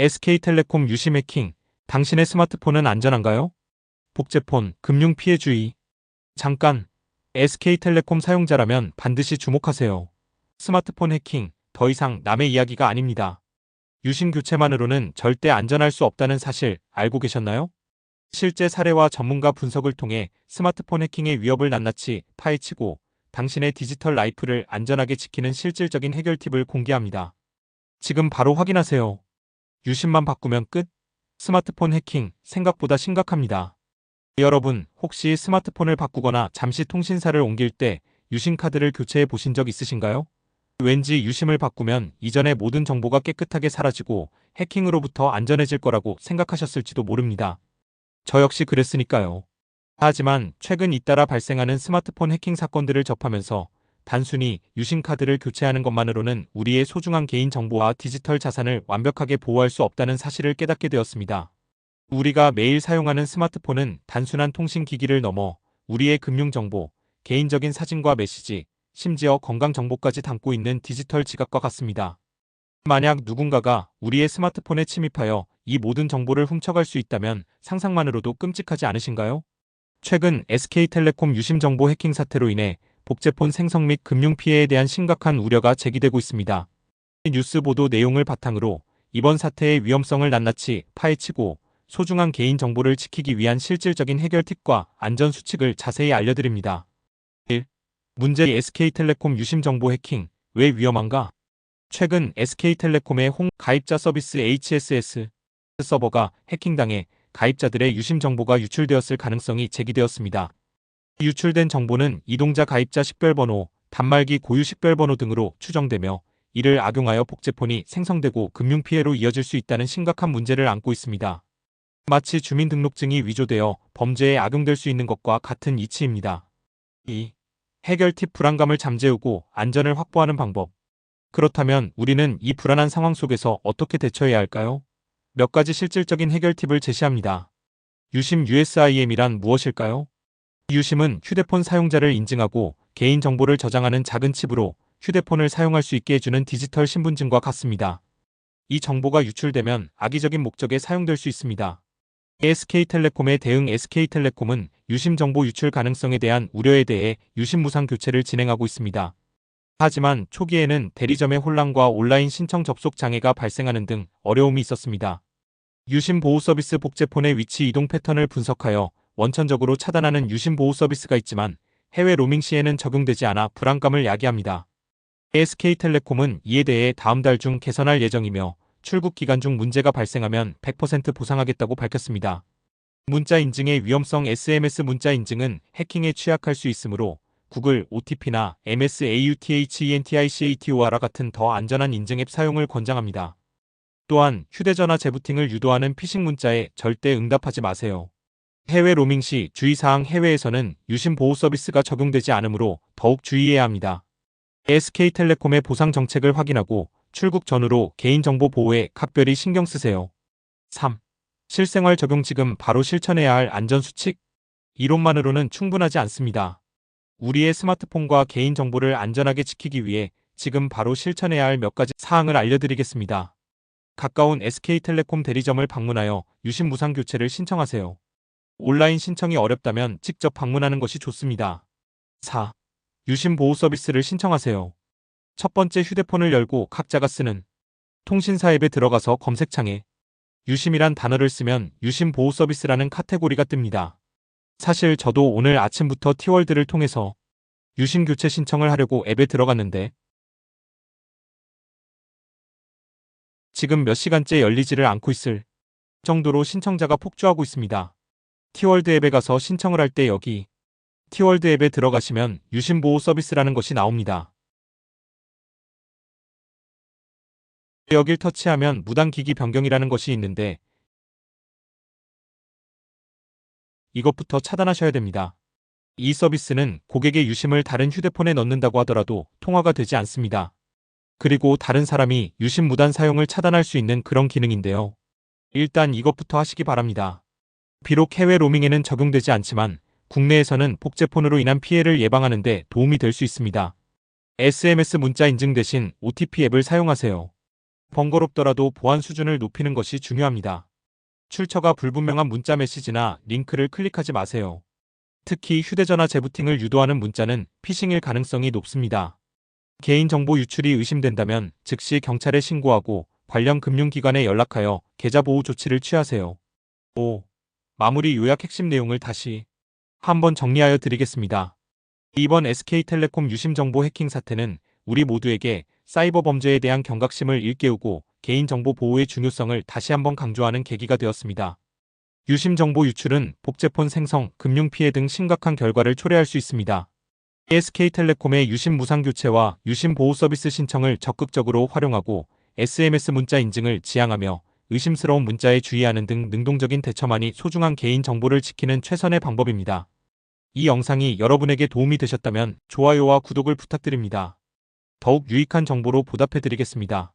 SK텔레콤 유심 해킹. 당신의 스마트폰은 안전한가요? 복제폰, 금융 피해 주의. 잠깐. SK텔레콤 사용자라면 반드시 주목하세요. 스마트폰 해킹, 더 이상 남의 이야기가 아닙니다. 유심 교체만으로는 절대 안전할 수 없다는 사실 알고 계셨나요? 실제 사례와 전문가 분석을 통해 스마트폰 해킹의 위협을 낱낱이 파헤치고 당신의 디지털 라이프를 안전하게 지키는 실질적인 해결 팁을 공개합니다. 지금 바로 확인하세요. 유심만 바꾸면 끝? 스마트폰 해킹 생각보다 심각합니다. 여러분, 혹시 스마트폰을 바꾸거나 잠시 통신사를 옮길 때 유심 카드를 교체해 보신 적 있으신가요? 왠지 유심을 바꾸면 이전의 모든 정보가 깨끗하게 사라지고 해킹으로부터 안전해질 거라고 생각하셨을지도 모릅니다. 저 역시 그랬으니까요. 하지만 최근 잇따라 발생하는 스마트폰 해킹 사건들을 접하면서 단순히 유심 카드를 교체하는 것만으로는 우리의 소중한 개인 정보와 디지털 자산을 완벽하게 보호할 수 없다는 사실을 깨닫게 되었습니다. 우리가 매일 사용하는 스마트폰은 단순한 통신 기기를 넘어 우리의 금융 정보, 개인적인 사진과 메시지, 심지어 건강 정보까지 담고 있는 디지털 지갑과 같습니다. 만약 누군가가 우리의 스마트폰에 침입하여 이 모든 정보를 훔쳐갈 수 있다면 상상만으로도 끔찍하지 않으신가요? 최근 SK텔레콤 유심정보 해킹 사태로 인해 복제폰 생성 및 금융 피해에 대한 심각한 우려가 제기되고 있습니다. 뉴스 보도 내용을 바탕으로 이번 사태의 위험성을 낱낱이 파헤치고 소중한 개인 정보를 지키기 위한 실질적인 해결 팁과 안전 수칙을 자세히 알려드립니다. 1. 문제 SK텔레콤 유심 정보 해킹 왜 위험한가? 최근 SK텔레콤의 홍 가입자 서비스 HSS 서버가 해킹당해 가입자들의 유심 정보가 유출되었을 가능성이 제기되었습니다. 유출된 정보는 이동자 가입자 식별번호, 단말기 고유 식별번호 등으로 추정되며 이를 악용하여 복제폰이 생성되고 금융피해로 이어질 수 있다는 심각한 문제를 안고 있습니다. 마치 주민등록증이 위조되어 범죄에 악용될 수 있는 것과 같은 이치입니다. 2. 해결 팁 불안감을 잠재우고 안전을 확보하는 방법. 그렇다면 우리는 이 불안한 상황 속에서 어떻게 대처해야 할까요? 몇 가지 실질적인 해결 팁을 제시합니다. 유심 USIM이란 무엇일까요? 유심은 휴대폰 사용자를 인증하고 개인정보를 저장하는 작은 칩으로 휴대폰을 사용할 수 있게 해주는 디지털 신분증과 같습니다. 이 정보가 유출되면 악의적인 목적에 사용될 수 있습니다. SK텔레콤의 대응 SK텔레콤은 유심 정보 유출 가능성에 대한 우려에 대해 유심 무상 교체를 진행하고 있습니다. 하지만 초기에는 대리점의 혼란과 온라인 신청 접속 장애가 발생하는 등 어려움이 있었습니다. 유심 보호 서비스 복제폰의 위치 이동 패턴을 분석하여 원천적으로 차단하는 유심 보호 서비스가 있지만 해외 로밍 시에는 적용되지 않아 불안감을 야기합니다. SK텔레콤은 이에 대해 다음 달 중 개선할 예정이며 출국 기간 중 문제가 발생하면 100% 보상하겠다고 밝혔습니다. 문자 인증의 위험성 SMS 문자 인증은 해킹에 취약할 수 있으므로 구글 OTP나 MSAUTHENTICATOR와 같은 더 안전한 인증 앱 사용을 권장합니다. 또한 휴대전화 재부팅을 유도하는 피싱 문자에 절대 응답하지 마세요. 해외 로밍 시 주의사항 해외에서는 유심 보호 서비스가 적용되지 않으므로 더욱 주의해야 합니다. SK텔레콤의 보상 정책을 확인하고 출국 전후로 개인정보 보호에 각별히 신경 쓰세요. 3. 실생활 적용 지금 바로 실천해야 할 안전수칙? 이론만으로는 충분하지 않습니다. 우리의 스마트폰과 개인정보를 안전하게 지키기 위해 지금 바로 실천해야 할 몇 가지 사항을 알려드리겠습니다. 가까운 SK텔레콤 대리점을 방문하여 유심 무상 교체를 신청하세요. 온라인 신청이 어렵다면 직접 방문하는 것이 좋습니다. 4. 유심 보호 서비스를 신청하세요. 첫 번째 휴대폰을 열고 각자가 쓰는 통신사 앱에 들어가서 검색창에 유심이란 단어를 쓰면 유심 보호 서비스라는 카테고리가 뜹니다. 사실 저도 오늘 아침부터 티월드를 통해서 유심 교체 신청을 하려고 앱에 들어갔는데 지금 몇 시간째 열리지를 않고 있을 정도로 신청자가 폭주하고 있습니다. 티월드 앱에 가서 신청을 할 때 여기 티월드 앱에 들어가시면 유심 보호 서비스라는 것이 나옵니다. 여길 터치하면 무단 기기 변경이라는 것이 있는데 이것부터 차단하셔야 됩니다. 이 서비스는 고객의 유심을 다른 휴대폰에 넣는다고 하더라도 통화가 되지 않습니다. 그리고 다른 사람이 유심 무단 사용을 차단할 수 있는 그런 기능인데요. 일단 이것부터 하시기 바랍니다. 비록 해외 로밍에는 적용되지 않지만 국내에서는 복제폰으로 인한 피해를 예방하는 데 도움이 될 수 있습니다. SMS 문자 인증 대신 OTP 앱을 사용하세요. 번거롭더라도 보안 수준을 높이는 것이 중요합니다. 출처가 불분명한 문자 메시지나 링크를 클릭하지 마세요. 특히 휴대전화 재부팅을 유도하는 문자는 피싱일 가능성이 높습니다. 개인정보 유출이 의심된다면 즉시 경찰에 신고하고 관련 금융기관에 연락하여 계좌 보호 조치를 취하세요. 5. 마무리 요약 핵심 내용을 다시 한번 정리하여 드리겠습니다. 이번 SK텔레콤 유심정보 해킹 사태는 우리 모두에게 사이버 범죄에 대한 경각심을 일깨우고 개인정보 보호의 중요성을 다시 한번 강조하는 계기가 되었습니다. 유심정보 유출은 복제폰 생성, 금융피해 등 심각한 결과를 초래할 수 있습니다. SK텔레콤의 유심 무상 교체와 유심 보호 서비스 신청을 적극적으로 활용하고 SMS 문자 인증을 지향하며 의심스러운 문자에 주의하는 등 능동적인 대처만이 소중한 개인 정보를 지키는 최선의 방법입니다. 이 영상이 여러분에게 도움이 되셨다면 좋아요와 구독을 부탁드립니다. 더욱 유익한 정보로 보답해드리겠습니다.